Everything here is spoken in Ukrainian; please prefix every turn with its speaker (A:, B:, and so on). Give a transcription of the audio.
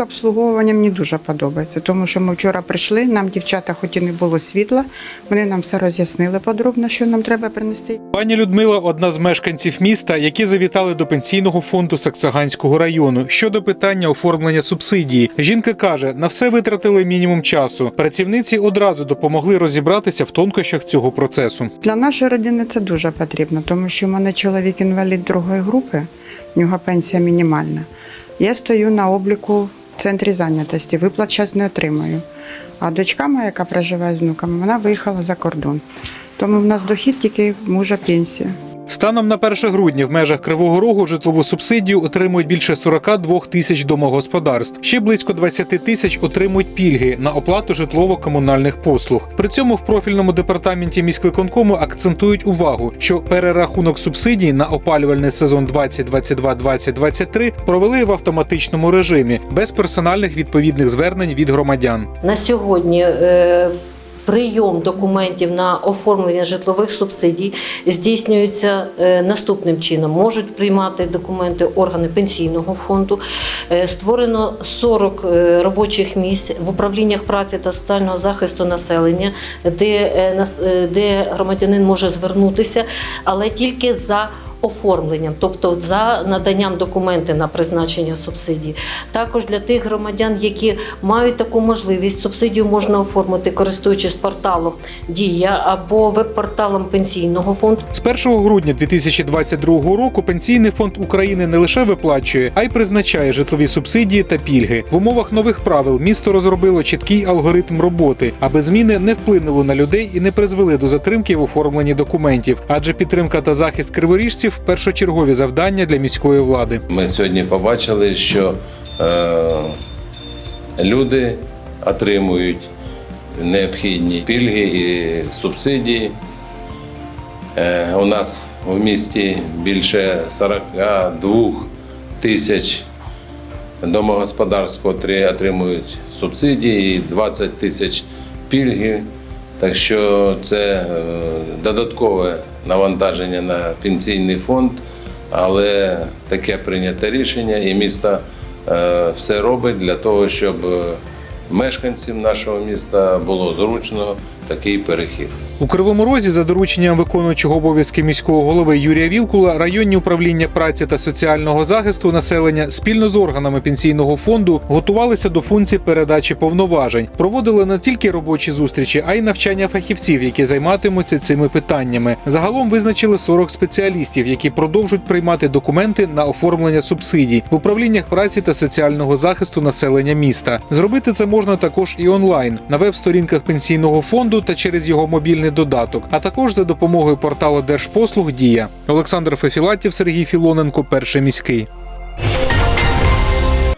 A: Обслуговування мені дуже подобається, тому що ми вчора прийшли, нам дівчата, хоч і не було світла, вони нам все роз'яснили подробно, що нам треба принести.
B: Пані Людмила одна з мешканців міста, які завітали до пенсійного фонду Саксаганського району щодо питання оформлення субсидії. Жінка каже, на все витратили мінімум часу. Працівниці одразу допомогли розібратися в тонкощах цього процесу.
A: Для нашої родини це дуже потрібно, тому що в мене чоловік інвалід другої групи, в нього пенсія мінімальна. Я стою на обліку центрі зайнятості, виплат час не отримую. А дочка моя, яка проживає з внуками, вона виїхала за кордон. Тому в нас дохід тільки мужа пенсія.
B: Станом на 1 грудня в межах Кривого Рогу житлову субсидію отримують більше 42 тисяч домогосподарств. Ще близько 20 тисяч отримують пільги на оплату житлово-комунальних послуг. При цьому в профільному департаменті міськвиконкому акцентують увагу, що перерахунок субсидій на опалювальний сезон 2022-2023 провели в автоматичному режимі без персональних відповідних звернень від громадян.
C: На сьогодні е, прийом документів на оформлення житлових субсидій здійснюється е, наступним чином. Можуть приймати документи органи пенсійного фонду. Е, Створено 40 е, робочих місць в управліннях праці та соціального захисту населення, де, де громадянин може звернутися, але тільки за оформленням, тобто за наданням документів на призначення субсидії. Також для тих громадян, які мають таку можливість, субсидію можна оформити, користуючись порталом Дія або веб-порталом пенсійного фонду.
B: З 1 грудня 2022 року Пенсійний фонд України не лише виплачує, а й призначає житлові субсидії та пільги. В умовах нових правил місто розробило чіткий алгоритм роботи, аби зміни не вплинули на людей і не призвели до затримки в оформленні документів. Адже підтримка та захист криворіжців першочергові завдання для міської влади.
D: Ми сьогодні побачили, що е, люди отримують необхідні пільги і субсидії. Е, у нас в місті більше 42 тисяч домогосподарств, котрі отримують субсидії, і 20 тисяч пільги. Так що це е, додаткове навантаження на пенсійний фонд, але таке прийнято рішення, і місто е, все робить для того, щоб е, мешканцям нашого міста було зручно такий перехід.
B: У Кривому Розі за дорученням виконуючого обов'язки міського голови Юрія Вілкула районні управління праці та соціального захисту населення спільно з органами пенсійного фонду готувалися до функції передачі повноважень, проводили не тільки робочі зустрічі, а й навчання фахівців, які займатимуться цими питаннями. Загалом визначили 40 спеціалістів, які продовжують приймати документи на оформлення субсидій в управліннях праці та соціального захисту населення міста. Зробити це можна також і онлайн на веб-сторінках пенсійного фонду та через його мобільний додаток, а також за допомогою порталу Держпослуг Дія. Олександр Фефілатів, Сергій Філоненко, перший міський.